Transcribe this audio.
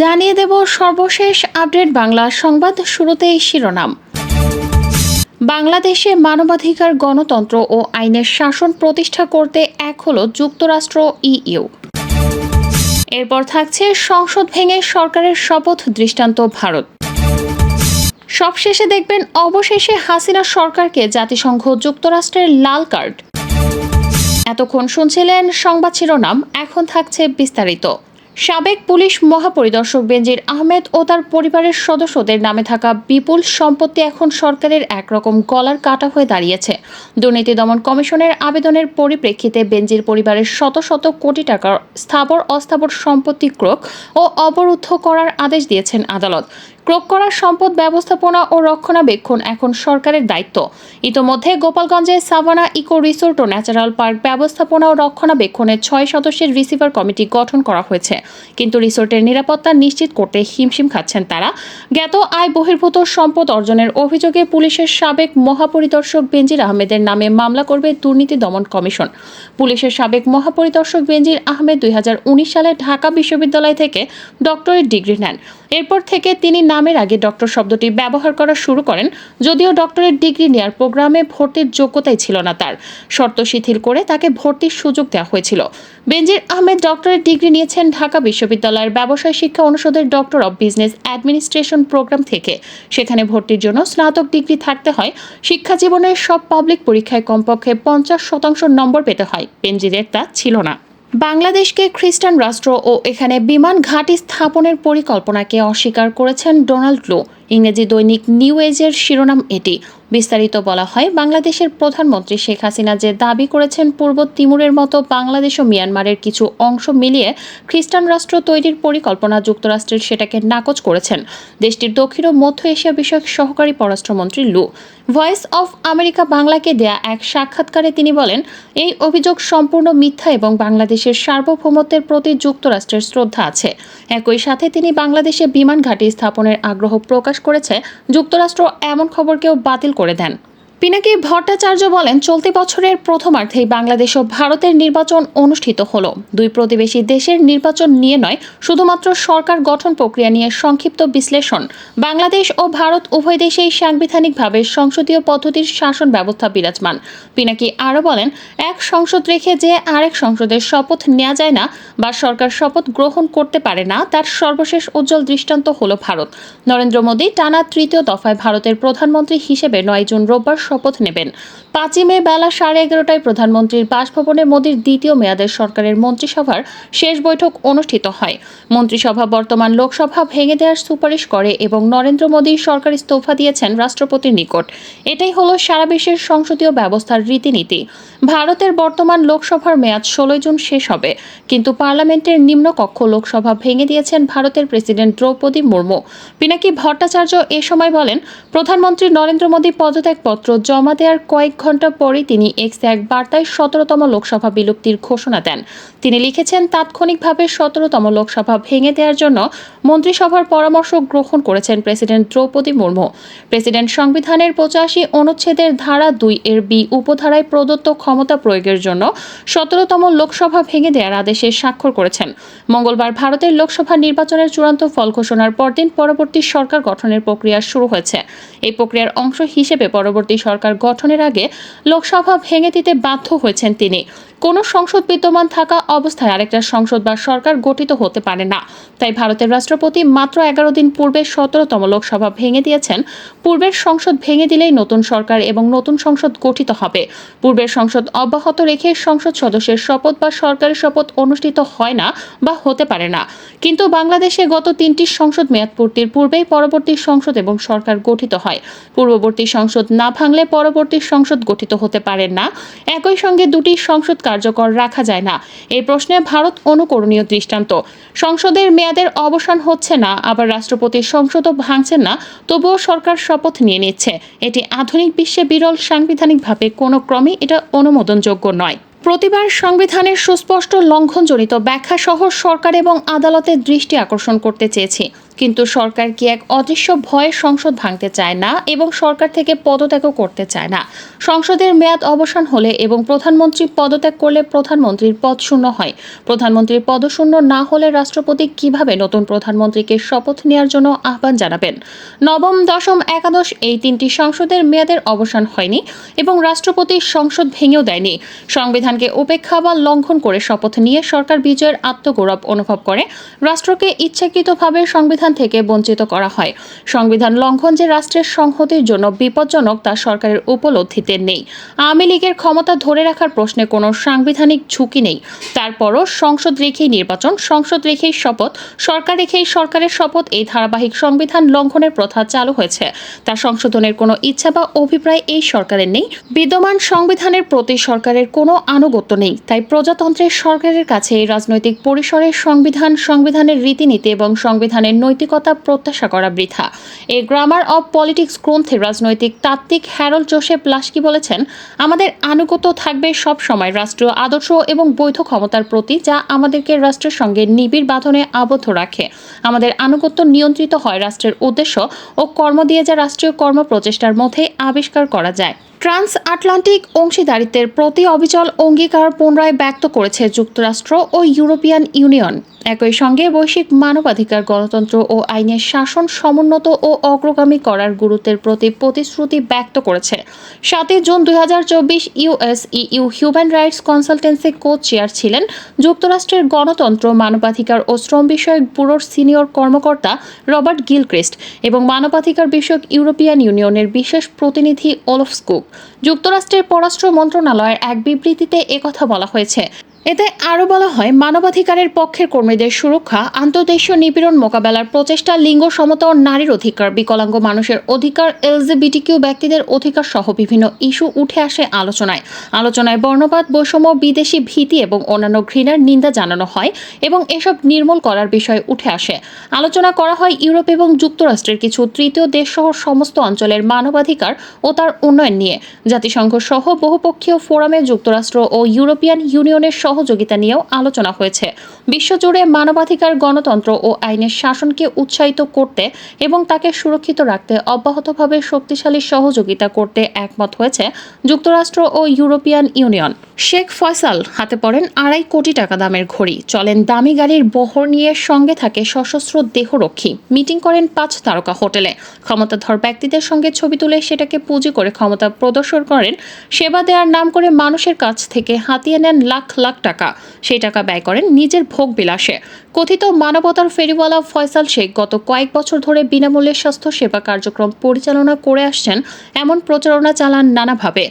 জানিয়ে দেব সর্বশেষ আপডেট বাংলা সংবাদ শুরুতেই শিরোনাম। বাংলাদেশে মানবাধিকার, গণতন্ত্র ও আইনের শাসন প্রতিষ্ঠা করতে এক হলো যুক্তরাষ্ট্র, ইইউ। এরপর থাকছে সংসদ ভেঙে সরকারের শপথ দৃষ্টান্ত ভারত। সবশেষে দেখবেন অবশেষে হাসিনা সরকারকে জাতিসংঘ যুক্তরাষ্ট্রের লাল কার্ড। এতক্ষণ শুনছিলেন সংবাদ শিরোনাম, এখন থাকছে বিস্তারিত। সাবেক পুলিশ মহাপরিদর্শক বেনজির আহমেদ ও তার পরিবারের সদস্যদের নামে থাকা বিপুল সম্পত্তি এখন সরকারের একরকম গলার কাটা হয়ে দাঁড়িয়েছে। দুর্নীতি দমন কমিশনের আবেদনের পরিপ্রেক্ষিতে বেনজির পরিবারের শত শত কোটি টাকার স্থাবর অস্থাবর সম্পত্তি ক্রোক ও অবরুদ্ধ করার আদেশ দিয়েছেন আদালত। ক্রোক করা সম্পদ ব্যবস্থাপনা ও রক্ষণাবেক্ষণ এখন সরকারের দায়িত্ব। ইতোমধ্যে গোপালগঞ্জে সাভানা ইকো রিসোর্ট ও ন্যাচারাল পার্ক ব্যবস্থাপনা ও রক্ষণাবেক্ষণের ছয় সদস্যের রিসিভার কমিটি গঠন করা হয়েছে। কিন্তু রিসোর্টের নিরাপত্তা নিশ্চিত করতে হিমশিম খাচ্ছেন তারা। জ্ঞাত আয় বহির্ভূত সম্পদ অর্জনের অভিযোগে পুলিশের সাবেক মহাপরিদর্শক বেনজির আহমেদের নামে মামলা করবে দুর্নীতি দমন কমিশন। পুলিশের সাবেক মহাপরিদর্শক বেনজির আহমেদ দুই হাজার উনিশ সালে ঢাকা বিশ্ববিদ্যালয় থেকে ডক্টরেট ডিগ্রি নেন। এরপর থেকে তিনি নামের আগে ডক্টর শব্দটি ব্যবহার করা শুরু করেন, যদিও ডক্টরের ডিগ্রি নেয়ার প্রোগ্রামে ভর্তির যোগ্যতাই ছিল না তার। শর্ত শিথিল করে তাকে ভর্তির সুযোগ দেওয়া হয়েছিল। বেনজির আহমেদ ডক্টরেট ডিগ্রি নিয়েছেন ঢাকা বিশ্ববিদ্যালয়ের ব্যবসায় শিক্ষা অনুষদের doctor of business administration program থেকে। সেখানে ভর্তির জন্য স্নাতক ডিগ্রি থাকতে হয়। শিক্ষা জীবনের সব পাবলিক পরীক্ষায় কমপক্ষে পঞ্চাশ শতাংশ নম্বর পেতে হয়। বেনজিরের তা ছিল না। বাংলাদেশকে খ্রিস্টান রাষ্ট্র ও এখানে বিমান ঘাঁটি স্থাপনের পরিকল্পনাকে অস্বীকার করেছেন ডোনাল্ড লো। ইংরেজি দৈনিক নিউ এজের শিরোনাম এটি। বিস্তারিত বলা হয়, বাংলাদেশের প্রধানমন্ত্রী শেখ হাসিনা যে দাবি করেছেন পূর্ব তিমুরের মতো বাংলাদেশ ও মিয়ানমারের কিছু অংশ মিলিয়ে খ্রিস্টান রাষ্ট্র তৈরির পরিকল্পনা যুক্তরাষ্ট্রের সেটাকে নাকচ করেছেন। দেশটির দক্ষিণ ও মধ্য এশিয়া বিষয়ক সহকারী পররাষ্ট্রমন্ত্রী লু। ভয়েস অফ আমেরিকা বাংলাকে দেয়া এক সাক্ষাৎকারে তিনি বলেন, এই অভিযোগ সম্পূর্ণ মিথ্যা এবং বাংলাদেশের সার্বভৌমত্বের প্রতি যুক্তরাষ্ট্রের শ্রদ্ধা আছে। একই সাথে তিনি বাংলাদেশে বিমান ঘাঁটি স্থাপনের আগ্রহ প্রকাশ করেছে। যুক্তরাষ্ট্র এমন খবরকেও বাতিল করে দেন। পিনাকি ভট্টাচার্য বলেন, চলতি বছরের প্রথমার্ধেই বাংলাদেশ ও ভারতের নির্বাচন অনুষ্ঠিত হল। দুই প্রতিবেশী দেশের নির্বাচন নিয়ে নয়, শুধুমাত্র সরকার গঠন প্রক্রিয়া নিয়ে সংক্ষিপ্ত বিশ্লেষণ। বাংলাদেশ ও ভারত উভয় দেশেই সাংবিধানিকভাবে সংসদীয় পদ্ধতির শাসন ব্যবস্থা বিরাজমান। পিনাকি আরও বলেন, এক সংসদ রেখে যে আরেক সংসদের শপথ নেওয়া যায় না বা সরকার শপথ গ্রহণ করতে পারে না, তার সর্বশেষ উজ্জ্বল দৃষ্টান্ত হল ভারত। নরেন্দ্র মোদী টানা তৃতীয় দফায় ভারতের প্রধানমন্ত্রী হিসেবে নয় জুন রোববার শপথ নেবেন। পাঁচই মে বেলা সাড়ে এগারোটায় প্রধানমন্ত্রীর বাসভবনে মোদীর দ্বিতীয় মেয়াদের সরকারের মন্ত্রিসভার শেষ বৈঠক অনুষ্ঠিত হয়। মন্ত্রিসভা বর্তমান লোকসভা ভেঙে দেওয়ার সুপারিশ করে এবং নরেন্দ্র মোদী সরকার ইস্তফা দিয়েছেন রাষ্ট্রপতির নিকট। এটাই হলো সারা বিশ্বের সংসদীয় ব্যবস্থার রীতিনীতি। ভারতের বর্তমান লোকসভার মেয়াদ ষোলোই জুন শেষ হবে। কিন্তু পার্লামেন্টের নিম্নকক্ষ লোকসভা ভেঙে দিয়েছেন ভারতের প্রেসিডেন্ট দ্রৌপদী মুর্মু। পিনাকি ভট্টাচার্য এ সময় বলেন, প্রধানমন্ত্রী নরেন্দ্র মোদী পদত্যাগপত্র জমা দেওয়ার কয়েক ঘণ্টা পরেই তিনি এক্স এক বার্তায় সতেরোতম লোকসভা বিলুপ্তির ঘোষণা দেন। তিনি লিখেছেন, তাৎক্ষণিকভাবে সতেরোতম লোকসভা ভেঙে দেওয়ার জন্য মন্ত্রিসভার পরামর্শ গ্রহণ করেছেন প্রেসিডেন্ট দ্রৌপদী মুর্মু। প্রেসিডেন্ট সংবিধানের পঁচাশি অনুচ্ছেদের ধারা দুই এর বি উপধারায় প্রদত্ত ক্ষমতা প্রয়োগের জন্য সতেরোতম লোকসভা ভেঙে দেওয়ার আদেশে স্বাক্ষর করেছেন। মঙ্গলবার ভারতের লোকসভা নির্বাচনের চূড়ান্ত ফল ঘোষণার পরদিন পরবর্তী সরকার গঠনের প্রক্রিয়া শুরু হয়েছে। এই প্রক্রিয়ার অংশ হিসেবে পরবর্তী সরকার গঠনের আগে লোকসভা ভেঙে দিতে বাধ্য হয়েছেন তিনি। কোনো সংসদ বিদ্যমান থাকা অবস্থায় আরেকটা সংসদ বা সরকার গঠিত হতে পারে না। তাই ভারতের রাষ্ট্রপতি মাত্র এগারো দিন পূর্বে সতেরোতম লোকসভা ভেঙে দিয়েছেন। পূর্বের সংসদ ভেঙে দিলেই নতুন সরকার এবং নতুন সংসদ গঠিত হবে। পূর্বের সংসদ অব্যাহত রেখে সংসদ সদস্যের শপথ বা সরকারি শপথ অনুষ্ঠিত হয় না বা হতে পারে না। কিন্তু বাংলাদেশে গত তিনটি সংসদ মেয়াদ পূর্তির পূর্বেই পরবর্তী সংসদ এবং সরকার গঠিত হয়। পূর্ববর্তী সংসদ না ভাঙলে পরবর্তী সংসদ গঠিত হতে পারে না। একই সঙ্গে দুটি সংসদ কার্যকর রাখা যায় না। এই প্রশ্নে ভারত অনুকরণীয় দৃষ্টান্ত। সংসদের মেয়াদের অবসান হচ্ছে না, আবার রাষ্ট্রপতির সংসদও ভাঙছেন না, তবুও সরকার শপথ নিয়ে নিচ্ছে। এটি আধুনিক বিশ্বে বিরল সাংবিধানিকভাবে কোনো ক্রমে এটা অনুমোদনযোগ্য নয়। প্রতিবার সংবিধানের সুস্পষ্ট লঙ্ঘনজনিত ব্যাখ্যা সহ সরকার এবং আদালতের দৃষ্টি আকর্ষণ করতে চেয়েছি। কিন্তু সরকার কি এক অদৃশ্য ভয়ে সংসদ ভাঙতে চায় না এবং সরকার থেকে পদত্যাগও করতে চায় না? সংসদের মেয়াদ অবসান হলে এবং প্রধানমন্ত্রী পদত্যাগ করলে প্রধানমন্ত্রীর পদ শূন্য হয়। প্রধানমন্ত্রীর পদশূন্য না হলে রাষ্ট্রপতি কীভাবে নতুন প্রধানমন্ত্রীকে শপথ নেওয়ার জন্য আহ্বান জানাবেন? নবম, দশম, একাদশ এই তিনটি সংসদের মেয়াদের অবসান হয়নি এবং রাষ্ট্রপতি সংসদ ভেঙেও দেয়নি। সংবিধানকে উপেক্ষা বা লঙ্ঘন করে শপথ নিয়ে সরকার বিজয়ের আত্মগৌরব অনুভব করে। রাষ্ট্রকে ইচ্ছাকৃতভাবে সংবিধান থেকে বঞ্চিত করা হয়। সংবিধান লঙ্ঘন যে রাষ্ট্রের সংহতির জন্য বিপজ্জনক তা সরকারের উপলব্ধিতে নেই। আওয়ামী লীগের ক্ষমতা ধরে রাখার প্রশ্নে কোনো সাংবিধানিক ঝুঁকি নেই। তারপরও সংসদ রেখেই নির্বাচন, সংসদ রেখেই শপথ, সরকার রেখেই সরকারের শপথ, এই ধারাবাহিক সংবিধান লঙ্ঘনের প্রথা চালু হয়েছে। তা সংশোধনের কোনো ইচ্ছা বা অভিপ্রায় এই সরকারের নেই। বিদ্যমান সংবিধানের প্রতি সরকারের কোনো আনুগত্য নেই। তাই প্রজাতন্ত্রের সরকারের কাছে রাজনৈতিক পরিসরের সংবিধান, সংবিধানের রীতিনীতি এবং সংবিধানের নৈতিকতা প্রত্যাশা করা বৃথা। এই গ্রামার অব পলিটিক্স গ্রন্থে রাজনৈতিক তাত্ত্বিক হ্যারল জোসেফ লাস্কি বলেছেন, আমাদের আনুগত্য থাকবে সব সময় রাষ্ট্রীয় আদর্শ এবং বৈধ ক্ষমতার প্রতি, যা আমাদেরকে রাষ্ট্রের সঙ্গে নিবিড় বাঁধনে আবদ্ধ রাখে। আমাদের আনুগত্য নিয়ন্ত্রিত হয় রাষ্ট্রের উদ্দেশ্য ও কর্ম দিয়ে যা রাষ্ট্রীয় কর্ম প্রচেষ্টার মধ্যে আবিষ্কার করা যায়। ট্রান্স আটলান্টিক অংশীদারিত্বের প্রতি অবিচল অঙ্গীকার পুনরায় ব্যক্ত করেছে যুক্তরাষ্ট্র ও ইউরোপিয়ান ইউনিয়ন। একই সঙ্গে বৈশ্বিক মানবাধিকার, গণতন্ত্র ও আইনের শাসন সমুন্নত ও অগ্রগামী করার গুরুত্বের প্রতি প্রতিশ্রুতি ব্যক্ত করেছে। সাতই জুন দুই হাজার চব্বিশ US U human rights consultancy co chair ছিলেন যুক্তরাষ্ট্রের গণতন্ত্র, মানবাধিকার ও শ্রম বিষয়ক ব্যুরোর সিনিয়র কর্মকর্তা রবার্ট গিলক্রিস্ট এবং মানবাধিকার বিষয়ক ইউরোপিয়ান ইউনিয়নের বিশেষ প্রতিনিধি ওলফ স্কুক। যুক্তরাষ্ট্রের পররাষ্ট্র মন্ত্রণালয়ের এক বিবৃতিতে একথা বলা হয়েছে। এতে আরও বলা হয়, মানবাধিকারের পক্ষের কর্মীদের সুরক্ষা, আন্তর্দেশীয় নিপীড়ন মোকাবেলার প্রচেষ্টা, লিঙ্গ সমতা ও নারীর অধিকার, বিকলাঙ্গ মানুষের অধিকার, এলজিবিটিকিউ ব্যক্তিদের অধিকার সহ বিভিন্ন ইস্যু উঠে আসে আলোচনায়। আলোচনায় বর্ণবাদ বৈষম্য, বিদেশি ভীতি এবং অন্যান্য ঘৃণার নিন্দা জানানো হয় এবং এসব নির্মূল করার বিষয় উঠে আসে। আলোচনা করা হয় ইউরোপ এবং যুক্তরাষ্ট্রের কিছু তৃতীয় দেশসহ সমস্ত অঞ্চলের মানবাধিকার ও তার উন্নয়ন নিয়ে। জাতিসংঘ সহ বহুপক্ষীয় ফোরামে যুক্তরাষ্ট্র ও ইউরোপিয়ান ইউনিয়নের সহযোগিতা নিয়েও আলোচনা হয়েছে। বিশ্বজুড়ে মানবাধিকার, গণতন্ত্র ও আইনের শাসনকে উৎসাহিত করতে এবং তাকে সুরক্ষিত রাখতে অব্যাহতভাবে শক্তিশালী সহযোগিতা করতে একমত হয়েছে যুক্তরাষ্ট্র ও ইউরোপিয়ান ইউনিয়ন। শেখ ফয়সাল হাতে পড়েন আড়াই কোটি টাকা দামের ঘড়ি। চলেন দামি গাড়ির বহর নিয়ে সঙ্গে থাকে সশস্ত্র দেহরক্ষী। মিটিং করেন পাঁচ তারকা হোটেলে। ক্ষমতাধর ব্যক্তিদের সঙ্গে ছবি তুলে সেটাকে পুঁজি করে ক্ষমতা প্রদর্শন করেন। সেবা দেওয়ার নাম করে মানুষের কাছ থেকে হাতিয়ে নেন লাখ লাখ টাকা। সেই টাকা ব্যয় করেন নিজের ভোগ বিলাসে। কথিত মানবতার ফেরিওয়ালা ফয়সাল শেখ গত কয়েক বছর ধরে বিনামূল্যে স্বাস্থ্য সেবা কার্যক্রম পরিচালনা করে আসছেন, এমন প্রচারণা চালান নানাভাবে।